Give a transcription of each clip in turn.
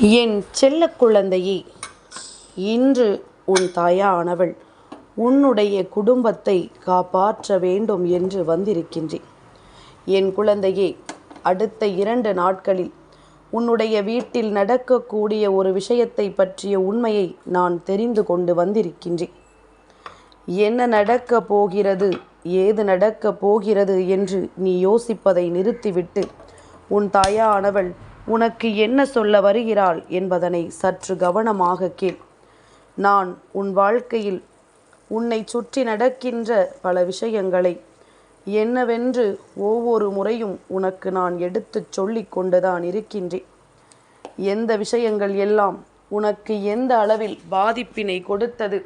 என் செல்ல குழந்தையே இன்று உன் தாயானவள் உன்னுடைய குடும்பத்தை காப்பாற்ற வேண்டும் என்று வந்திருக்கின்றேன். என் குழந்தையே அடுத்த இரண்டு நாட்களில் உன்னுடைய வீட்டில் நடக்கக்கூடிய ஒரு விஷயத்தை பற்றிய உண்மையை நான் தெரிந்து கொண்டு வந்திருக்கின்றேன். என்ன நடக்கப் போகிறது ஏது நடக்கப் போகிறது என்று நீ யோசிப்பதை நிறுத்திவிட்டு உன் தாயானவள் உனக்கு என்ன சொல்ல வருகிறாள் என்பதனை சற்று கவனமாக கேள். நான் உன் வாழ்க்கையில் உன்னை சுற்றி நடக்கின்ற பல விஷயங்களை என்னவென்று ஒவ்வொரு முறையும் உனக்கு நான் எடுத்துச் சொல்லிக் கொண்டுதான் இருக்கின்றேன். எந்த விஷயங்கள் எல்லாம் உனக்கு எந்த அளவில் பாதிப்பினை கொடுத்தது?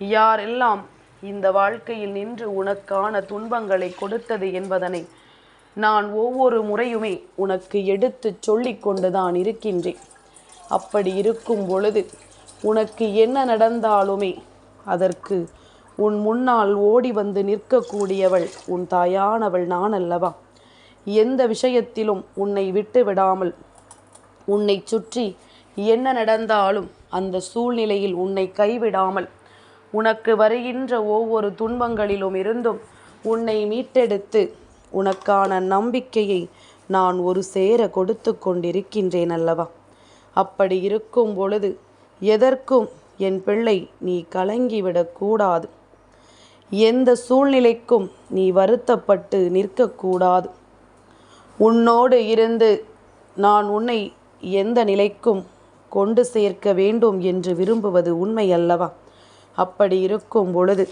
யாரெல்லாம் இந்த வாழ்க்கையில் நின்று உனக்கான துன்பங்களை கொடுத்தது என்பதனை நான் ஒவ்வொரு முறையுமே உனக்கு எடுத்துச் சொல்லிக் கொண்டுதான் இருக்கின்றேன். அப்படி இருக்கும் பொழுது உனக்கு என்ன நடந்தாலுமே அதற்கு உன் முன்னால் ஓடி வந்து நிற்கக்கூடியவள் உன் தாயானவள் நான் அல்லவா எந்த விஷயத்திலும் உன்னை விட்டு விடாமல் உன்னை சுற்றி என்ன நடந்தாலும் அந்த சூழ்நிலையில் உன்னை கைவிடாமல் உனக்கு வருகின்ற ஒவ்வொரு துன்பங்களிலும் இருந்தும் உன்னை மீட்டெடுத்து உனக்கான நம்பிக்கையை நான் ஒரு சேர கொடுத்து கொண்டிருக்கின்றேன் அல்லவா? அப்படி இருக்கும் பொழுது எதற்கும் என் பிள்ளை நீ கலங்கிவிடக்கூடாது எந்த சூழ்நிலைக்கும் நீ வருத்தப்பட்டு நிற்கக்கூடாது உன்னோடு இருந்து நான் உன்னை எந்த நிலைக்கும் கொண்டு சேர்க்க வேண்டும் என்று விரும்புவது உண்மை அல்லவா? அப்படி இருக்கும் பொழுது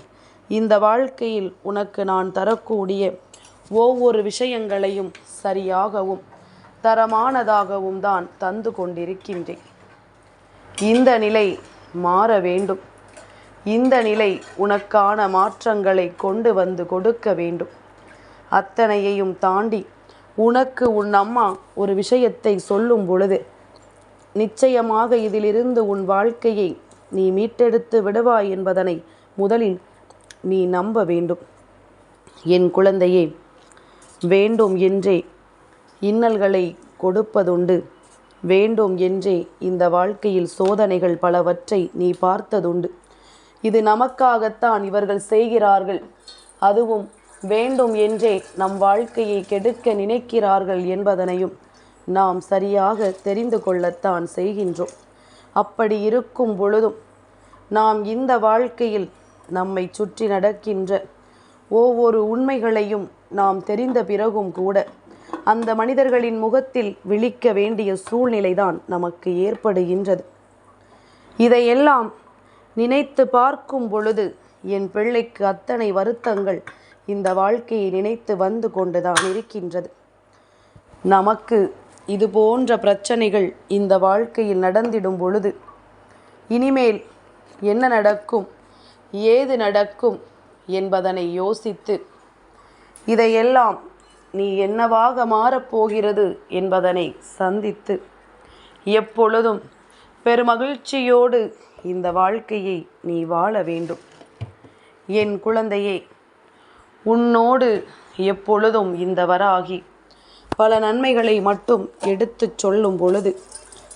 இந்த வாழ்க்கையில் உனக்கு நான் தரக்கூடிய ஒவ்வொரு விஷயங்களையும் சரியாகவும் தரமானதாகவும் தான் தந்து கொண்டிருக்கின்றேன். இந்த நிலை மாற வேண்டும். இந்த நிலை உனக்கான மாற்றங்களை கொண்டு வந்து கொடுக்க வேண்டும். அத்தனையையும் தாண்டி உனக்கு உன் அம்மா ஒரு விஷயத்தை சொல்லும் பொழுது நிச்சயமாக இதிலிருந்து உன் வாழ்க்கையை நீ மீட்டெடுத்து விடுவாய் என்பதனை முதலில் நீ நம்ப வேண்டும். என் குழந்தையே வேண்டும் என்றே இன்னல்களை கொடுப்பதுண்டு. வேண்டும் என்றே இந்த வாழ்க்கையில் சோதனைகள் பலவற்றை நீ பார்த்ததுண்டு. இது நமக்காகத்தான் இவர்கள் செய்கிறார்கள். அதுவும் வேண்டும் என்றே நம் வாழ்க்கையை கெடுக்க நினைக்கிறார்கள் என்பதனையும் நாம் சரியாக தெரிந்து கொள்ளத்தான் செய்கின்றோம். அப்படி இருக்கும் பொழுதும் நாம் இந்த வாழ்க்கையில் நம்மை சுற்றி நடக்கின்ற ஒவ்வொரு உண்மைகளையும் நாம் தெரிந்த பிறகும் கூட அந்த மனிதர்களின் முகத்தில் விழிக்க வேண்டிய சூழ்நிலைதான் நமக்கு ஏற்படுகின்றது. இதையெல்லாம் நினைத்து பார்க்கும் பொழுது என் பிள்ளைக்கு அத்தனை வருத்தங்கள் இந்த வாழ்க்கையை நினைத்து வந்து கொண்டுதான் இருக்கின்றது. நமக்கு இது போன்ற பிரச்சனைகள் இந்த வாழ்க்கையில் நடந்திடும் பொழுது இனிமேல் என்ன நடக்கும் ஏது நடக்கும் என்பதனை யோசித்து இதையெல்லாம் நீ என்னவாக மாறப்போகிறது என்பதனை சந்தித்து எப்பொழுதும் பெருமகிழ்ச்சியோடு இந்த வாழ்க்கையை நீ வாழ வேண்டும். என் குழந்தையே உன்னோடு எப்பொழுதும் இந்த வராகி பல நன்மைகளை மட்டும் எடுத்துச் சொல்லும் பொழுது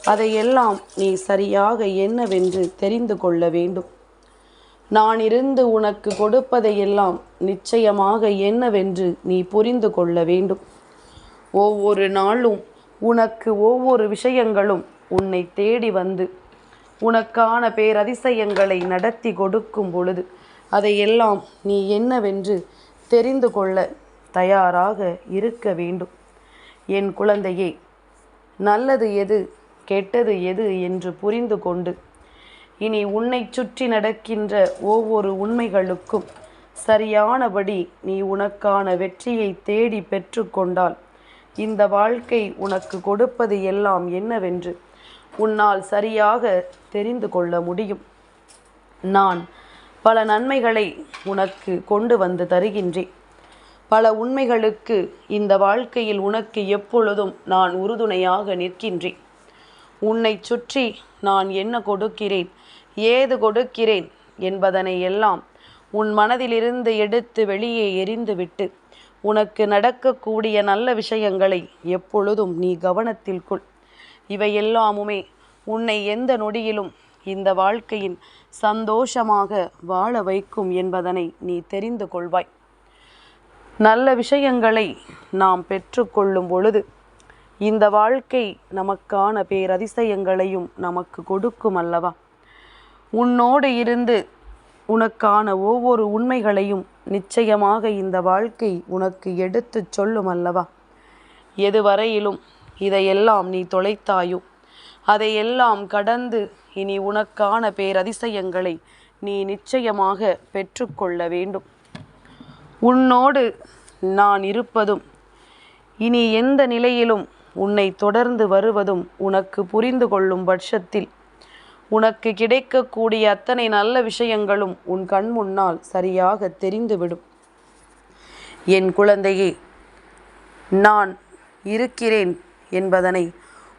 அதையெல்லாம் நீ சரியாக என்னவென்று தெரிந்து கொள்ள வேண்டும். நான் இருந்து உனக்கு கொடுப்பதையெல்லாம் நிச்சயமாக என்னவென்று நீ புரிந்து கொள்ள வேண்டும். ஒவ்வொரு நாளும் உனக்கு ஒவ்வொரு விஷயங்களும் உன்னை தேடி வந்து உனக்கான பேரதிசயங்களை நடத்தி கொடுக்கும் பொழுது அதையெல்லாம் நீ என்னவென்று தெரிந்து கொள்ள தயாராக இருக்க வேண்டும். என் குழந்தையே நல்லது எது கெட்டது எது என்று புரிந்து கொண்டு இனி உன்னை சுற்றி நடக்கின்ற ஒவ்வொரு உண்மைகளுக்கும் சரியானபடி நீ உனக்கான வெற்றியை தேடி பெற்றுக்கொண்டால் இந்த வாழ்க்கை உனக்கு கொடுப்பது எல்லாம் என்னவென்று உன்னால் சரியாக தெரிந்து கொள்ள முடியும். நான் பல நன்மைகளை உனக்கு கொண்டு வந்து தருகின்றேன். பல உண்மைகளுக்கு இந்த வாழ்க்கையில் உனக்கு எப்பொழுதும் நான் உறுதுணையாக நிற்கின்றேன். உன்னை சுற்றி நான் என்ன கொடுக்கிறேன்? ஏது கொடுக்கிறேன் என்பதனை எல்லாம் உன் மனதிலிருந்து எடுத்து வெளியே எரிந்துவிட்டு உனக்கு நடக்கக்கூடிய நல்ல விஷயங்களை எப்பொழுதும் நீ கவனத்தில் கொள். இவையெல்லாமுமே உன்னை எந்த நொடியிலும் இந்த வாழ்க்கையின் சந்தோஷமாக வாழ வைக்கும் என்பதனை நீ தெரிந்து கொள்வாய். நல்ல விஷயங்களை நாம் பெற்றுக்கொள்ளும் பொழுது இந்த வாழ்க்கை நமக்கான பேரதிசயங்களையும் நமக்கு கொடுக்கும் அல்லவா? உன்னோடு இருந்து உனக்கான ஒவ்வொரு உண்மைகளையும் நிச்சயமாக இந்த வாழ்க்கை உனக்கு எடுத்துச் சொல்லும் அல்லவா? எதுவரையிலும் இதையெல்லாம் நீ தொலைத்தாயோ? அதையெல்லாம் கடந்து இனி உனக்கான பேரதிசயங்களை நீ நிச்சயமாக பெற்றுக்கொள்ள வேண்டும். உன்னோடு நான் இருப்பதும் இனி எந்த நிலையிலும் உன்னை தொடர்ந்து வருவதும் உனக்கு புரிந்து கொள்ளும் பட்சத்தில் உனக்கு கிடைக்கக்கூடிய அத்தனை நல்ல விஷயங்களும் உன் கண் முன்னால் சரியாக தெரிந்துவிடும். என் குழந்தையே நான் இருக்கிறேன் என்பதனை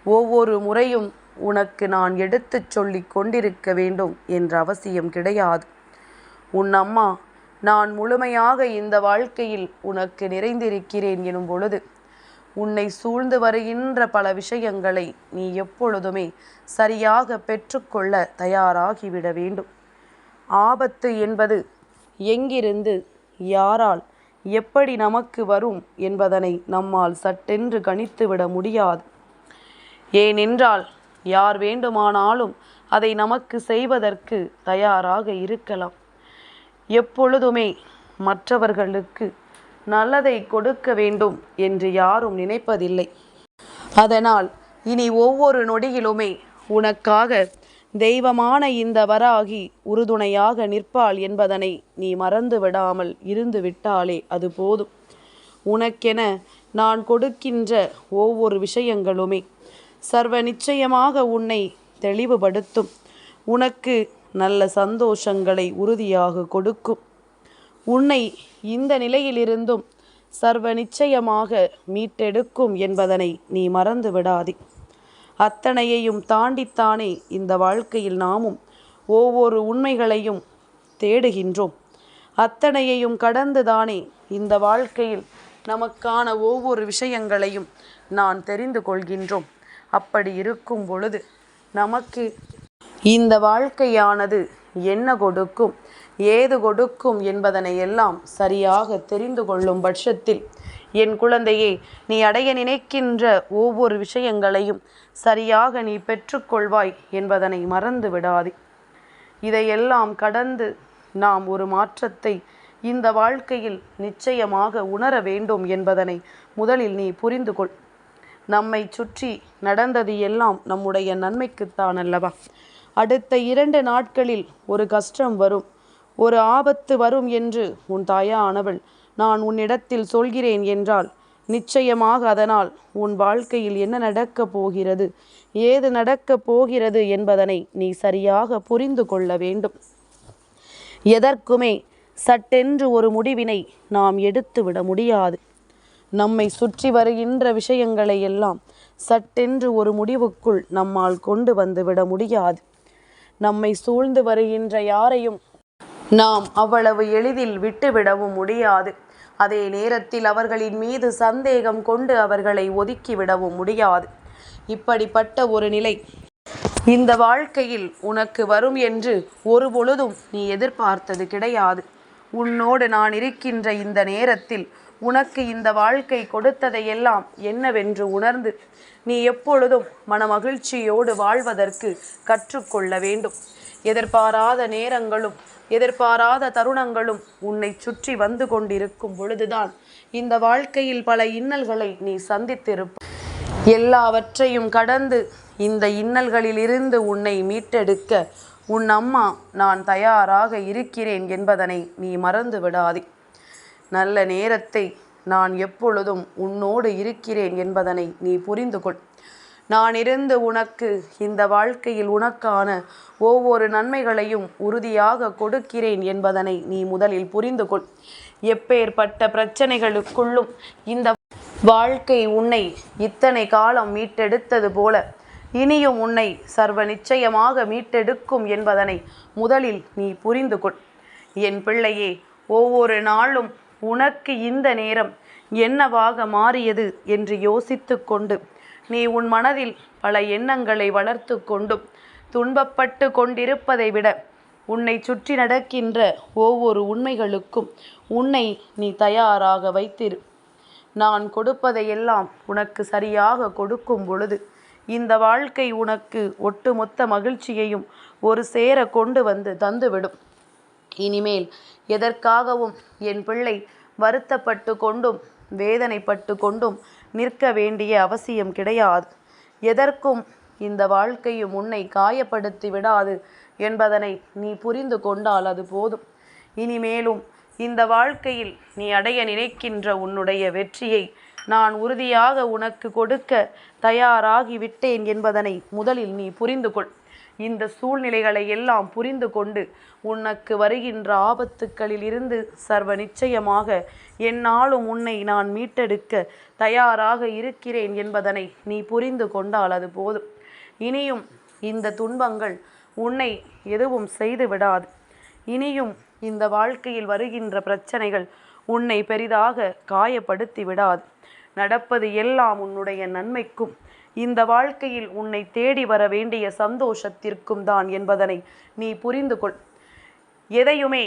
ஒவ்வொரு முறையும் உனக்கு நான் எடுத்துச் சொல்லிக் கொண்டிருக்க வேண்டும் என்ற அவசியம் கிடையாது. உன் அம்மா நான் முழுமையாக இந்த வாழ்க்கையில் உனக்கு நிறைந்திருக்கிறேன் எனும் பொழுது உன்னை சூழ்ந்து வருகின்ற பல விஷயங்களை நீ எப்பொழுதுமே சரியாக பெற்றுக்கொள்ள தயாராகிவிட வேண்டும். ஆபத்து என்பது எங்கிருந்து யாரால் எப்படி நமக்கு வரும் என்பதனை நம்மால் சட்டென்று கணித்துவிட முடியாது. ஏனென்றால் யார் வேண்டுமானாலும் அதை நமக்கு செய்வதற்கு தயாராக இருக்கலாம். எப்பொழுதுமே மற்றவர்களுக்கு நல்லதை கொடுக்க வேண்டும் என்று யாரும் நினைப்பதில்லை. அதனால் இனி ஒவ்வொரு நொடியிலுமே உனக்காக தெய்வமான இந்த வராகி உறுதுணையாக நிற்பாள் என்பதனை நீ மறந்து விடாமல் இருந்து விட்டாலே அது போதும். உனக்கென நான் கொடுக்கின்ற ஒவ்வொரு விஷயங்களுமே சர்வ நிச்சயமாக உன்னை தெளிவுபடுத்தும். உனக்கு நல்ல சந்தோஷங்களை உறுதியாக கொடுக்கும். உன்னை இந்த நிலையிலிருந்தும் சர்வ நிச்சயமாக மீட்டெடுக்கும் என்பதனை நீ மறந்து விடாதே. அத்தனையையும் தாண்டித்தானே இந்த வாழ்க்கையில் நாமும் ஒவ்வொரு உண்மைகளையும் தேடுகின்றோம். அத்தனையையும் கடந்துதானே இந்த வாழ்க்கையில் நமக்கான ஒவ்வொரு விஷயங்களையும் நான் தெரிந்து கொள்கின்றோம். அப்படி இருக்கும் பொழுது நமக்கு இந்த வாழ்க்கையானது என்ன கொடுக்கும்? ஏது கொடுக்கும் என்பதனை எல்லாம் சரியாக தெரிந்து கொள்ளும் பட்சத்தில் என் குழந்தையே நீ அடைய நினைக்கின்ற ஒவ்வொரு விஷயங்களையும் சரியாக நீ பெற்றுக்கொள்வாய் என்பதனை மறந்து விடாதே. இதையெல்லாம் கடந்து நாம் ஒரு மாற்றத்தை இந்த வாழ்க்கையில் நிச்சயமாக உணர வேண்டும் என்பதனை முதலில் நீ புரிந்து கொள். நம்மை சுற்றி நடந்தது எல்லாம் நம்முடைய நன்மைக்குத்தான் அல்லவா? அடுத்த இரண்டு நாட்களில் ஒரு கஷ்டம் வரும். ஒரு ஆபத்து வரும் என்று உன் தாயானவள் நான் உன்னிடத்தில் சொல்கிறேன் என்றால் நிச்சயமாக அதனால் உன் வாழ்க்கையில் என்ன நடக்கப் போகிறது? ஏது நடக்கப் போகிறது என்பதனை நீ சரியாக புரிந்து கொள்ள வேண்டும். எதற்குமே சட்டென்று ஒரு முடிவினை நாம் எடுத்துவிட முடியாது. நம்மை சுற்றி வருகின்ற விஷயங்களை எல்லாம் சட்டென்று ஒரு முடிவுக்குள் நம்மால் கொண்டு வந்து விட முடியாது. நம்மை சூழ்ந்து வருகின்ற யாரையும் நாம் அவ்வளவு எளிதில் விட்டுவிடவும் முடியாது. அதே நேரத்தில் அவர்களின் மீது சந்தேகம் கொண்டு அவர்களை ஒதுக்கிவிடவும் முடியாது. இப்படிப்பட்ட ஒரு நிலை இந்த வாழ்க்கையில் உனக்கு வரும் என்று ஒரு பொழுதும் நீ எதிர்பார்த்தது கிடையாது. உன்னோடு நான் இருக்கின்ற இந்த நேரத்தில் உனக்கு இந்த வாழ்க்கை கொடுத்ததையெல்லாம் என்னவென்று உணர்ந்து நீ எப்பொழுதும் மனமகிழ்ச்சியோடு வாழ்வதற்கு கற்றுக்கொள்ள வேண்டும். எதிர்பாராத நேரங்களும் எதிர்பாராத தருணங்களும் உன்னை சுற்றி வந்து கொண்டிருக்கும் பொழுதுதான் இந்த வாழ்க்கையில் பல இன்னல்களை நீ சந்தித்திருப்ப. எல்லாவற்றையும் கடந்து இந்த இன்னல்களிலிருந்து உன்னை மீட்டெடுக்க உன் அம்மா நான் தயாராக இருக்கிறேன் என்பதனை நீ மறந்து விடாதே நல்ல நேரத்தை நான் எப்பொழுதும் உன்னோடு இருக்கிறேன் என்பதனை நீ புரிந்து கொள். நான் இருந்து உனக்கு இந்த வாழ்க்கையில் உனக்கான ஒவ்வொரு நன்மைகளையும் உறுதியாக கொடுக்கிறேன் என்பதனை நீ முதலில் புரிந்து கொள். எப்பேற்பட்ட பிரச்சனைகளுக்குள்ளும் இந்த வாழ்க்கை உன்னை இத்தனை காலம் மீட்டெடுத்தது போல இனியும் உன்னை சர்வ நிச்சயமாக மீட்டெடுக்கும் என்பதனை முதலில் நீ புரிந்து கொள். என் பிள்ளையே ஒவ்வொரு நாளும் உனக்கு இந்த நேரம் என்னவாக மாறியது என்று யோசித்து கொண்டு நீ உன் மனதில் பல எண்ணங்களை வளர்த்து கொண்டும் துன்பப்பட்டு கொண்டிருப்பதை விட உன்னை சுற்றி நடக்கின்ற ஒவ்வொரு உண்மைகளுக்கும் உன்னை நீ தயாராக வைத்திரு. நான் கொடுப்பதையெல்லாம் உனக்கு சரியாக கொடுக்கும் பொழுது இந்த வாழ்க்கை உனக்கு ஒட்டுமொத்த மகிழ்ச்சியையும் ஒரு சேர கொண்டு வந்து தந்துவிடும். இனிமேல் எதற்காகவும் என் பிள்ளை வருத்தப்பட்டு கொண்டும் வேதனைப்பட்டு கொண்டும் நிற்க வேண்டிய அவசியம் கிடையாது. எதற்கும் இந்த வாழ்க்கையும் உன்னை காயப்படுத்தி விடாது என்பதனை நீ புரிந்து கொண்டால் அது போதும். இனிமேலும் இந்த வாழ்க்கையில் நீ அடைய நினைக்கின்ற உன்னுடைய வெற்றியை நான் உறுதியாக உனக்கு கொடுக்க தயாராகிவிட்டேன் என்பதனை முதலில் நீ புரிந்து கொள் இந்த சூழ்நிலைகளை எல்லாம் புரிந்து கொண்டு உனக்கு வருகின்ற ஆபத்துக்களில் இருந்து சர்வ நிச்சயமாக என்னாலும் உன்னை நான் மீட்டெடுக்க தயாராக இருக்கிறேன் என்பதனை நீ புரிந்து கொண்டால் அது போதும். இனியும் இந்த துன்பங்கள் உன்னை எதுவும் செய்து விடாது. இனியும் இந்த வாழ்க்கையில் வருகின்ற பிரச்சனைகள் உன்னை பெரிதாக காயப்படுத்தி விடாது. நடப்பது எல்லாம் உன்னுடைய நன்மைக்கும் இந்த வாழ்க்கையில் உன்னை தேடி வர வேண்டிய சந்தோஷத்திற்கும் தான் என்பதனை நீ புரிந்து கொள். எதையுமே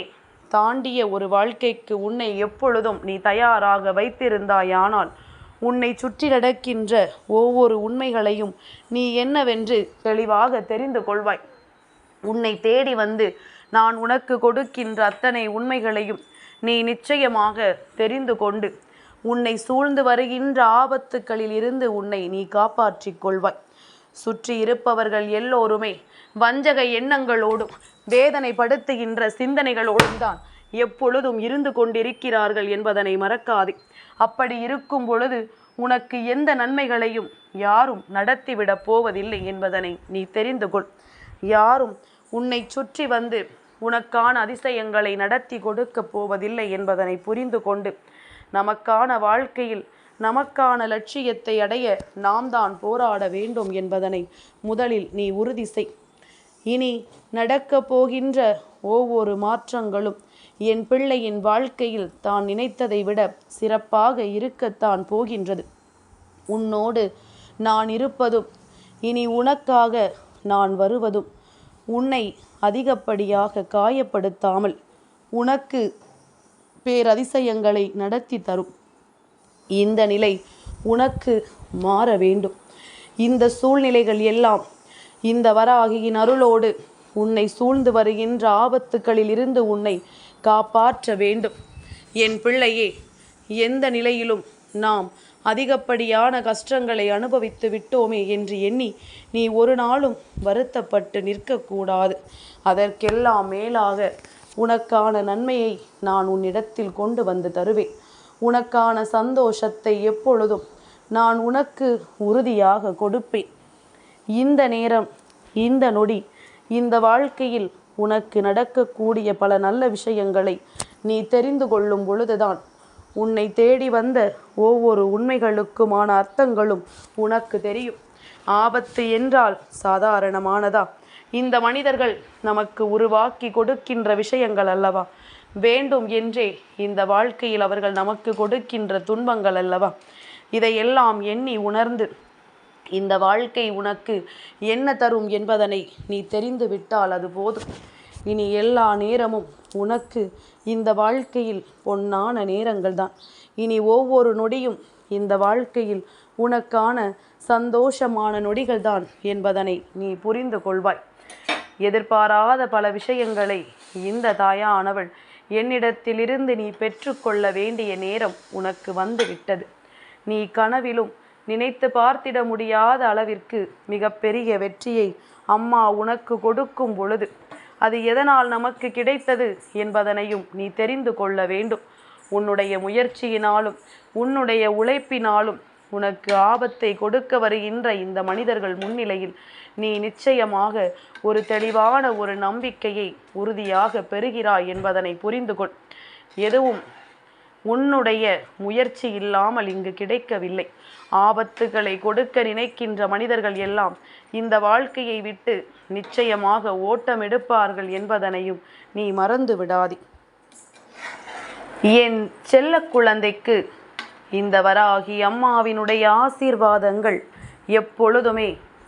தாண்டிய ஒரு வாழ்க்கைக்கு உன்னை எப்பொழுதும் நீ தயாராக வைத்திருந்தாயானால் உன்னை சுற்றி நடக்கின்ற ஒவ்வொரு உண்மைகளையும் நீ என்னவென்று தெளிவாக தெரிந்து கொள்வாய். உன்னை தேடி வந்து நான் உனக்கு கொடுக்கின்ற அத்தனை உண்மைகளையும் நீ நிச்சயமாக தெரிந்து கொண்டு உன்னை சூழ்ந்து வருகின்ற ஆபத்துக்களில் இருந்து உன்னை நீ காப்பாற்றிக் கொள்வாய். சுற்றி இருப்பவர்கள் எல்லோருமே வஞ்சக எண்ணங்களோடும் வேதனைப்படுத்துகின்ற சிந்தனைகளோடும் தான் எப்பொழுதும் இருந்து கொண்டிருக்கிறார்கள் என்பதனை மறக்காதே. அப்படி இருக்கும் பொழுது உனக்கு எந்த நன்மைகளையும் யாரும் நடத்திவிடப் போவதில்லை என்பதனை நீ தெரிந்து கொள். யாரும் உன்னை சுற்றி வந்து உனக்கான அதிசயங்களை நடத்தி கொடுக்கப் போவதில்லை என்பதனை புரிந்து கொண்டு நமக்கான வாழ்க்கையில் நமக்கான லட்சியத்தை அடைய நாம் தான் போராட வேண்டும் என்பதனை முதலில் நீ உறுதி செய். இனி நடக்கப் போகின்ற ஒவ்வொரு மாற்றங்களும் என் பிள்ளையின் வாழ்க்கையில் தான் நினைத்ததை விட சிறப்பாக இருக்கத்தான் போகின்றது. உன்னோடு நான் இருப்பதும் இனி உனக்காக நான் வருவதும் உன்னை அதிகப்படியாக காயப்படுத்தாமல் உனக்கு பேரதிசயங்களை நடத்தி தரும். இந்த நிலை உனக்கு மாற வேண்டும். இந்த சூழ்நிலைகள் எல்லாம் இந்த வராகியின் அருளோடு உன்னை சூழ்ந்து வருகின்ற ஆபத்துக்களில் இருந்து உன்னை காப்பாற்ற வேண்டும். என் பிள்ளையே எந்த நிலையிலும் நாம் அதிகப்படியான கஷ்டங்களை அனுபவித்து விட்டோமே என்று எண்ணி நீ ஒரு நாளும் வருத்தப்பட்டு நிற்கக்கூடாது. அதற்கெல்லாம் மேலாக உனக்கான நன்மையை நான் உன்னிடத்தில் கொண்டு வந்து தருவேன். உனக்கான சந்தோஷத்தை எப்பொழுதும் நான் உனக்கு உறுதியாக கொடுப்பேன். இந்த நேரம் இந்த நொடி இந்த வாழ்க்கையில் உனக்கு நடக்கக்கூடிய பல நல்ல விஷயங்களை நீ தெரிந்து கொள்ளும் பொழுதுதான் உன்னை தேடி வந்த ஒவ்வொரு உண்மைகளுக்குமான அர்த்தங்களும் உனக்கு தெரியும். ஆபத்து என்றால் சாதாரணமானதா? இந்த மனிதர்கள் நமக்கு உருவாக்கி கொடுக்கின்ற விஷயங்கள் அல்லவா? வேண்டும் என்றே இந்த வாழ்க்கையில் அவர்கள் நமக்கு கொடுக்கின்ற துன்பங்கள் அல்லவா? இதையெல்லாம் எண்ணி உணர்ந்து இந்த வாழ்க்கை உனக்கு என்ன தரும் என்பதனை நீ தெரிந்து விட்டால் அது போதும். இனி எல்லா நேரமும் உனக்கு இந்த வாழ்க்கையில் பொன்னான நேரங்கள் தான். இனி ஒவ்வொரு நொடியும் இந்த வாழ்க்கையில் உனக்கான சந்தோஷமான நொடிகள் தான் என்பதனை நீ புரிந்து கொள்வாய். எதிர்பாராத பல விஷயங்களை. இந்த தாயானவள் என்னிடத்திலிருந்து நீ பெற்றுக்கொள்ள வேண்டிய நேரம் உனக்கு வந்து விட்டது நீ கனவிலும் நினைத்து பார்த்திட முடியாத அளவிற்கு மிகப்பெரிய வெற்றியை அம்மா உனக்கு கொடுக்கும் பொழுது அது எதனால் நமக்கு கிடைத்தது என்பதனையும் நீ தெரிந்து கொள்ள வேண்டும். உன்னுடைய முயற்சியினாலும் உன்னுடைய உழைப்பினாலும் உனக்கு ஆபத்தை கொடுக்க வருகின்ற இந்த மனிதர்கள் முன்னிலையில் நீ நிச்சயமாக ஒரு தெளிவான ஒரு நம்பிக்கையை உறுதியாக பெறுகிறாய் என்பதனை புரிந்து கொள். எதுவும் உன்னுடைய முயற்சி இல்லாமல் இங்கு கிடைக்கவில்லை. ஆபத்துகளை கொடுக்க நினைக்கின்ற மனிதர்கள் எல்லாம் இந்த வாழ்க்கையை விட்டு நிச்சயமாக ஓட்டம் எடுப்பார்கள் என்பதனையும் நீ மறந்து விடாதே. என் செல்ல குழந்தைக்கு இந்த வராகி அம்மாவினுடைய ஆசீர்வாதங்கள் எப்பொழுதுமே